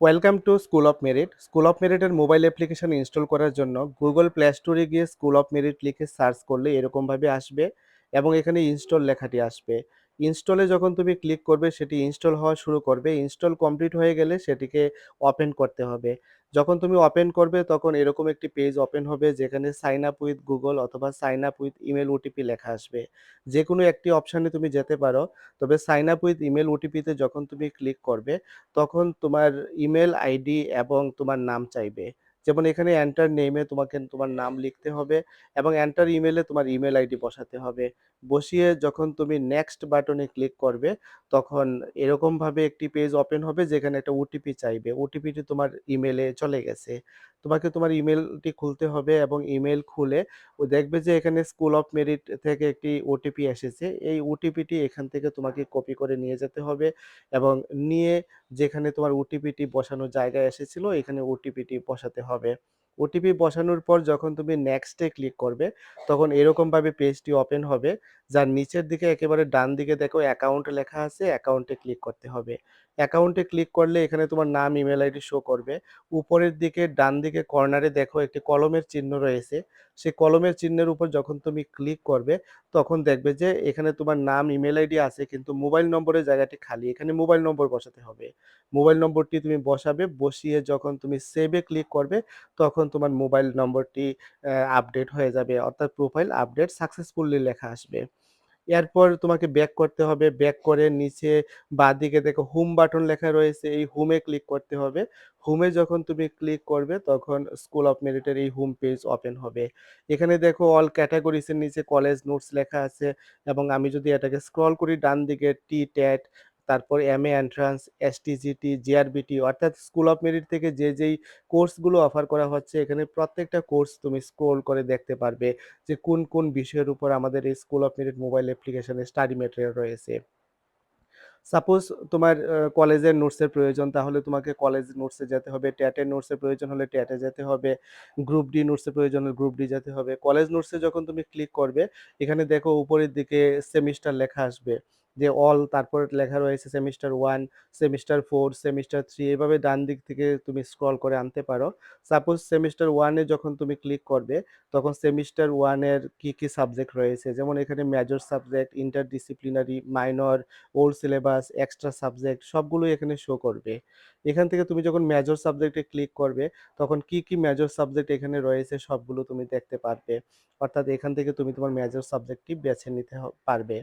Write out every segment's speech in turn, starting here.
Welcome to school of merit school of মেরিটের mobile application install করার জন্য Google play স্টোরে গিয়ে স্কুল অফ মেরিট লিখে সার্চ করলে এরকমভাবে আসবে এবং এখানে ইনস্টল লেখাটি আসবে। ইনস্টলে যখন তুমি ক্লিক করবে, সেটি ইনস্টল হওয়া শুরু করবে। ইনস্টল কমপ্লিট হয়ে গেলে সেটিকে ওপেন করতে হবে। যখন তুমি ওপেন করবে, তখন এরকম একটি পেজ ওপেন হবে, যেখানে সাইন আপ উইথ গুগল অথবা sign up with email OTP লেখা আসবে যে কোনো একটি অপশানে তুমি যেতে পারো, তবে সাইন আপ উইথ ইমেল ওটিপিতে যখন তুমি ক্লিক করবে, তখন তোমার ইমেল আইডি এবং তোমার নাম চাইবে। যেমন এখানে এন্টার নেমে তোমাকে তোমার নাম লিখতে হবে এবং এন্টার ইমেলে তোমার ইমেল আইডি বসাতে হবে। বসিয়ে যখন তুমি নেক্সট বাটনে ক্লিক করবে, তখন এরকমভাবে একটি পেজ ওপেন হবে যেখানে একটা ওটিপি চাইবে। ওটিপিটি তোমার ইমেলে চলে গেছে। তোমাকে তোমার ইমেলটি খুলতে হবে এবং ইমেল খুলে ও দেখবে যে এখানে স্কুল অফ মেরিট থেকে একটি ওটিপি এসেছে। এই ওটিপিটি এখান থেকে তোমাকে কপি করে নিয়ে যেতে হবে এবং নিয়ে যেখানে তোমার ওটিপিটি বসানোর জায়গায় এসেছিল এখানে ওটিপিটি বসাতে হবে। হবে। ওটিপি বসানোর পর যখন তুমি নেক্সটে ক্লিক করবে, তখন এরকমভাবে পেজটি ওপেন হবে। যার নিচের দিকে একেবারে ডান দিকে দেখো অ্যাকাউন্ট লেখা আছে, অ্যাকাউন্টে ক্লিক করতে হবে। অ্যাকাউন্টে ক্লিক করলে এখানে তোমার নাম, ইমেল আইডি শো করবে। উপরের দিকে ডান দিকে কর্নারে দেখো একটি কলমের চিহ্ন রয়েছে। সেই কলমের চিহ্নের উপর যখন তুমি ক্লিক করবে, তখন দেখবে যে এখানে তোমার নাম, ইমেল আইডি আছে কিন্তু মোবাইল নম্বরের জায়গাটি খালি। এখানে মোবাইল নম্বর বসাতে হবে। মোবাইল নম্বরটি তুমি বসাবে, বসিয়ে যখন তুমি সেভে ক্লিক করবে, তখন তোমার মোবাইল নম্বরটি আপডেট হয়ে যাবে। অর্থাৎ প্রোফাইল আপডেট সাকসেসফুলি লেখা আসবে। এরপর তোমাকে ব্যাক করতে হবে। ব্যাক করে নিচে বাঁদিকে দেখো হোম বাটন লেখা রয়েছে। এই হোমে ক্লিক করতে হবে। হোমে যখন তুমি ক্লিক করবে, তখন স্কুল অফ মেরিটের এই হোম পেজ ওপেন হবে। এখানে দেখো অল ক্যাটাগরিসের নিচে কলেজ নোটস লেখা আছে এবং আমি যদি এটাকে স্ক্রল করি, ডানদিকে টি-টেট তারপর M A entrance, STGT, GRBT অর্থাৎ স্কুল অফ মেরিট থেকে যে যেই কোর্সগুলো অফার করা হচ্ছে এখানে প্রত্যেকটা কোর্স তুমি স্ক্রোল করে দেখতে পারবে যে কোন, কোন বিষয়ের উপর আমাদের এই স্কুল অফ মেরিট মোবাইল অ্যাপ্লিকেশনে স্টাডি ম্যাটেরিয়াল রয়েছে। সাপোজ তোমার কলেজের নোটসের প্রয়োজন তাহলে তোমাকে কলেজ নোটসে যেতে হবে। ট্যাটের নোটসের প্রয়োজন হলে ট্যাটে যেতে হবে। গ্রুপ ডি নোটসের প্রয়োজন হলে গ্রুপ ডি যেতে হবে। কলেজ নোটসে যখন তুমি ক্লিক করবে, এখানে দেখো উপরের দিকে সেমিস্টার লেখা আসবে। যে অল তারপর লেখা রয়েছে semester one semester four semester three এভাবে ডান দিক থেকে তুমি স্ক্রল করে আনতে পারো। সাপোজ সেমিস্টার ওয়ানে যখন তুমি ক্লিক করবে, তখন সেমিস্টার 1 এর কি, কি সাবজেক্ট রয়েছে যেমন এখানে major subject, interdisciplinary, minor old syllabus, extra subject সবগুলোই এখানে শো করবে। এখান থেকে তুমি যখন মেজর সাবজেক্টে ক্লিক করবে, তখন কি, কি মেজর সাবজেক্ট এখানে রয়েছে সবগুলো তুমি দেখতে পারবে। অর্থাৎ এখান থেকে তুমি তোমার মেজর সাবজেক্টটি বেছে নিতে পারবে।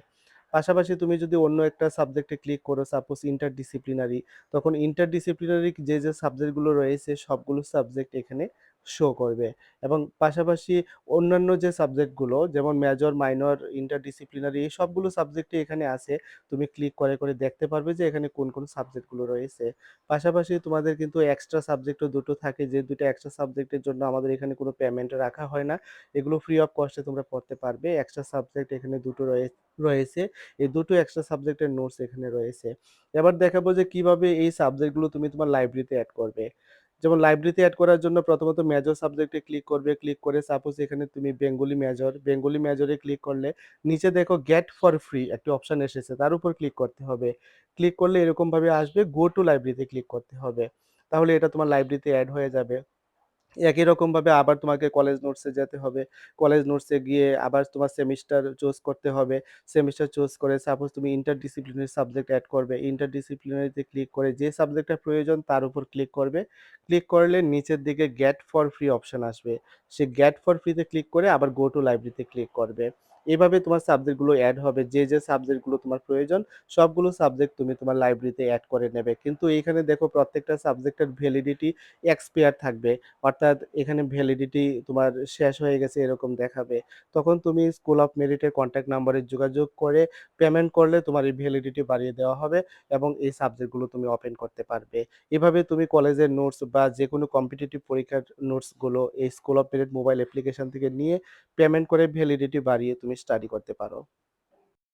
পাশাপাশি তুমি যদি অন্য একটা সাবজেক্টে ক্লিক করো সাপোজ ইন্টারডিসিপ্লিনারি, তখন ইন্টারডিসিপ্লিনারি যে, যে সাবজেক্টগুলো রয়েছে সবগুলো সাবজেক্ট এখানে শো করবে এবং পাশাপাশি অন্যান্য যে সাবজেক্টগুলো যেমন মেজর, মাইনর, ইন্টারডিসিপ্লিনারি এই সবগুলো সাবজেক্টই এখানে আছে। তুমি ক্লিক করে, করে দেখতে পারবে যে এখানে কোন, কোন সাবজেক্টগুলো রয়েছে। পাশাপাশি তোমাদের কিন্তু এক্সট্রা সাবজেক্টও দুটো থাকে যে ২ টা এক্সট্রা সাবজেক্টের জন্য আমাদের এখানে কোনো পেমেন্ট রাখা হয় না। এগুলো ফ্রি অফ কস্টে তোমরা পড়তে পারবে। এক্সট্রা সাবজেক্ট এখানে দুটো রয়ে রয়েছে। এই দুটো এক্সট্রা সাবজেক্টের নোটস এখানে রয়েছে। এবার দেখাবো যে কীভাবে এই সাবজেক্টগুলো তুমি তোমার লাইব্রেরিতে অ্যাড করবে। যেমন লাইব্রেরিতে অ্যাড করার জন্য প্রথমত মেজর সাবজেক্টে ক্লিক করবে। ক্লিক করে সাপোজ এখানে তুমি বেঙ্গলি মেজর, বেঙ্গলি মেজরে ক্লিক করলে নিচে দেখো গেট ফর ফ্রি একটি অপশান এসেছে। তার উপর ক্লিক করতে হবে। ক্লিক করলে এরকমভাবে আসবে গো টু লাইব্রেরিতে ক্লিক করতে হবে। তাহলে এটা তোমার লাইব্রেরিতে অ্যাড হয়ে যাবে। একই রকমভাবে আবার তোমাকে কলেজ নোটসে যেতে হবে। কলেজ নোটসে গিয়ে আবার তোমার সেমিস্টার চুজ করতে হবে। সেমিস্টার চুজ করে সাপোজ তুমি ইন্টারডিসিপ্লিনারি সাবজেক্ট অ্যাড করবে। ইন্টারডিসিপ্লিনারিতে ক্লিক করে যে সাবজেক্টটা প্রয়োজন তার উপর ক্লিক করবে। ক্লিক করলে নিচের দিকে গ্যাট ফর ফ্রি অপশন আসবে। সে গ্যাট ফর ফ্রিতে ক্লিক করে আবার গো টু লাইব্রেরিতে ক্লিক করবে। এভাবে তোমার সাবজেক্টগুলো অ্যাড হবে। যে, যে সাবজেক্টগুলো তোমার প্রয়োজন সবগুলো সাবজেক্ট তুমি তোমার লাইব্রেরিতে অ্যাড করে নেবে। কিন্তু এখানে দেখো প্রত্যেকটা সাবজেক্টের ভ্যালিডিটি এক্সপায়ার থাকবে। অর্থাৎ এখানে ভ্যালিডিটি তোমার শেষ হয়ে গেছে এরকম দেখাবে। তখন তুমি স্কুল অফ মেরিটের কন্ট্যাক্ট নাম্বারে যোগাযোগ করে পেমেন্ট করলে তোমার এই ভ্যালিডিটি বাড়িয়ে দেওয়া হবে এবং এই সাবজেক্টগুলো তুমি ওপেন করতে পারবে। এভাবে তুমি কলেজের নোটস বা যে কোনো কম্পিটিটিভ পরীক্ষার নোটসগুলো এই school of merit mobile application থেকে নিয়ে পেমেন্ট করে ভ্যালিডিটি বাড়িয়ে তুমি স্টাডি করতে পারো।